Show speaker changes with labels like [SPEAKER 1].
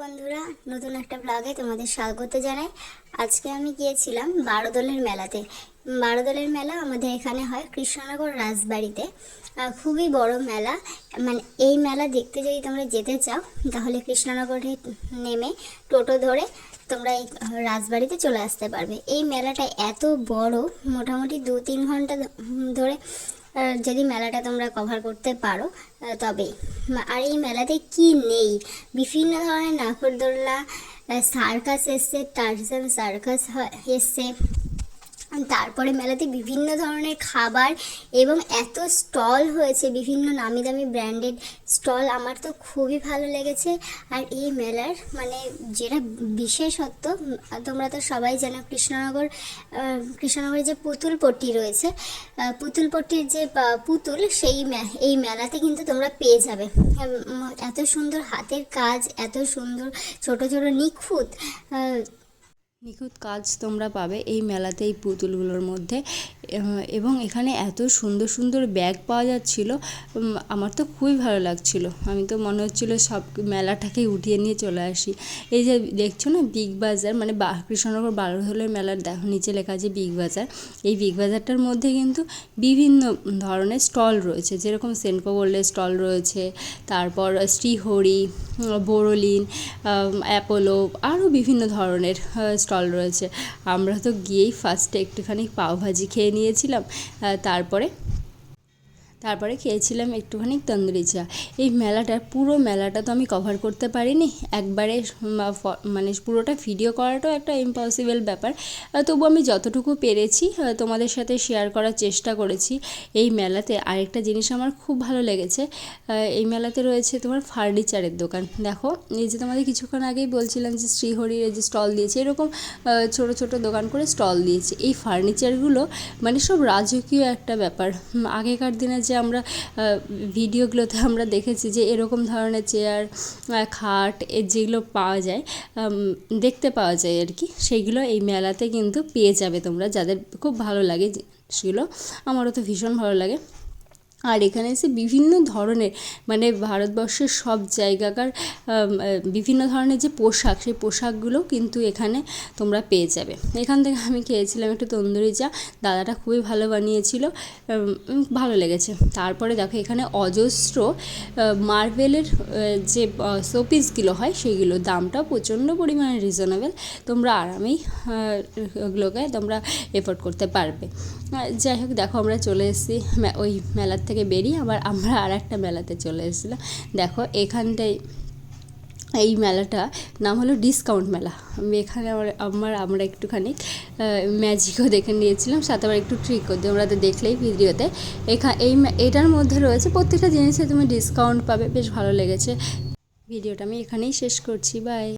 [SPEAKER 1] বন্ধুরা, নতুন একটা ব্লগে তোমাদের স্বাগত জানাই। আজকে আমি গিয়েছিলাম বারোদলের মেলাতে। বারোদলের মেলা আমাদের এখানে হয় কৃষ্ণনগর রাজবাড়িতে। খুবই বড় মেলা। মানে এই মেলা দেখতে যদি তোমরা যেতে চাও, তাহলে কৃষ্ণনগরে নেমে টোটো ধরে তোমরা এই রাজবাড়িতে চলে আসতে পারবে। এই মেলাটা এত বড়, মোটামুটি দু তিন ঘণ্টা ধরে যদি মেলাটা তোমরা কভার করতে পারো তবে। আর এই মেলাতে কি নেই? বিভিন্ন ধরনের নাগরদোল্লা সার্কাস এসছে টার্জান সার্কাস এসছে। তারপরে মেলাতে বিভিন্ন ধরনের খাবার এবং এত স্টল হয়েছে, বিভিন্ন নামি দামি ব্র্যান্ডেড স্টল। আমার তো খুবই ভালো লেগেছে। আর এই মেলার মানে যেটা বিশেষত্ব, তোমরা তো সবাই জানো কৃষ্ণনগর কৃষ্ণনগরে যে পুতুল পট্টি রয়েছে পুতুল পট্টির যে পুতুল সেই এই মেলাতে কিন্তু তোমরা পেয়ে যাবে। এত সুন্দর হাতের কাজ, এত সুন্দর ছোট ছোট, নিখুঁত
[SPEAKER 2] নিখুঁত কাজ তোমরা পাবে এই মেলাতে এই পুতুলগুলোর মধ্যে। এবং এখানে এত সুন্দর সুন্দর ব্যাগ পাওয়া যাচ্ছিল আমার তো খুবই ভালো লাগছিল। আমি তো মনে হচ্ছিল সব মেলাটাকেই উঠিয়ে নিয়ে চলে আসি। এই যে দেখছ না, বিগ বাজার মানে কৃষ্ণনগর বারোহলের মেলার দেখো, নিচে লেখা আছে বিগ বাজার। এই বিগ বাজারটার মধ্যে কিন্তু বিভিন্ন ধরনের স্টল রয়েছে। যেরকম সেনকো গোল্ডের স্টল রয়েছে, তারপর শ্রীহরি বোরোলিন অ্যাপোলো, আরও বিভিন্ন ধরনের স্টল রয়েছে। আমরা তো গিয়েই ফার্স্টে একটুখানি পাওভাজি খেয়ে নিয়েছিলাম তারপরে তারপরে খেয়েছিলাম একটুখানি তন্দুরি চা। এই মেলাটার, পুরো মেলাটা তো আমি কভার করতে পারিনি। একবারে মানে পুরোটা ভিডিও করাটাও একটা ইম্পসিবল ব্যাপার। তবু আমি যতটুকু পেরেছি তোমাদের সাথে শেয়ার করার চেষ্টা করেছি। এই মেলাতে আরেকটা জিনিস আমার খুব ভালো লেগেছে এই মেলাতে রয়েছে তোমার ফার্নিচারের দোকান। দেখো, এই যে তোমাদের কিছুক্ষণ আগেই বলছিলাম যে শ্রীহরির যে স্টল দিয়েছে, এরকম ছোট ছোট দোকান করে স্টল দিয়েছে। এই ফার্নিচারগুলো মানে সব রাজকীয় একটা ব্যাপার। আগেকার দিনে যে আমরা ভিডিওগুলোতে আমরা দেখেছি যে এরকম ধরনের চেয়ার খাট যেগুলো পাওয়া যায় দেখতে পাওয়া যায় আর কি, সেগুলো এই মেলাতে কিন্তু পেয়ে যাবে তোমরা, যাদের খুব ভালো লাগে সেগুলো। আমারও তো ভীষণ ভালো লাগে। আর এখানে এসে বিভিন্ন ধরনের মানে ভারতবর্ষের সব জায়গাকার বিভিন্ন ধরনের যে পোশাক, সেই পোশাকগুলো কিন্তু এখানে তোমরা পেয়ে যাবে। এখান থেকে আমি খেয়েছিলাম একটু তন্দুরি চা, দাদাটা খুবই ভালো বানিয়েছিল ভালো লেগেছে। তারপরে দেখো এখানে অজস্র মার্বেলের যে শোপিসগুলো হয় সেইগুলো দামটা প্রচণ্ড পরিমাণে রিজনেবল তোমরা আরামেই ওগুলোকে তোমরা এফোর্ড করতে পারবে। যাই হোক, দেখো আমরা চলে এসেছি ওই মেলার থেকে বেরিয়ে আবার আমরা আর একটা মেলাতে চলে এসেছিলাম। দেখো, এখানটায় এই মেলাটা নাম হলো ডিসকাউন্ট মেলা। এখানে আমার আমার, আমরা একটুখানি ম্যাজিকও দেখে নিয়েছিলাম, সাথে আবার একটু ট্রিকও তোমরা তো দেখলেই ভিডিওতে। এখা, এই এটার মধ্যে রয়েছে প্রত্যেকটা জিনিসে তুমি ডিসকাউন্ট পাবে। বেশ ভালো লেগেছে। ভিডিওটা আমি এখানেই শেষ করছি। বাই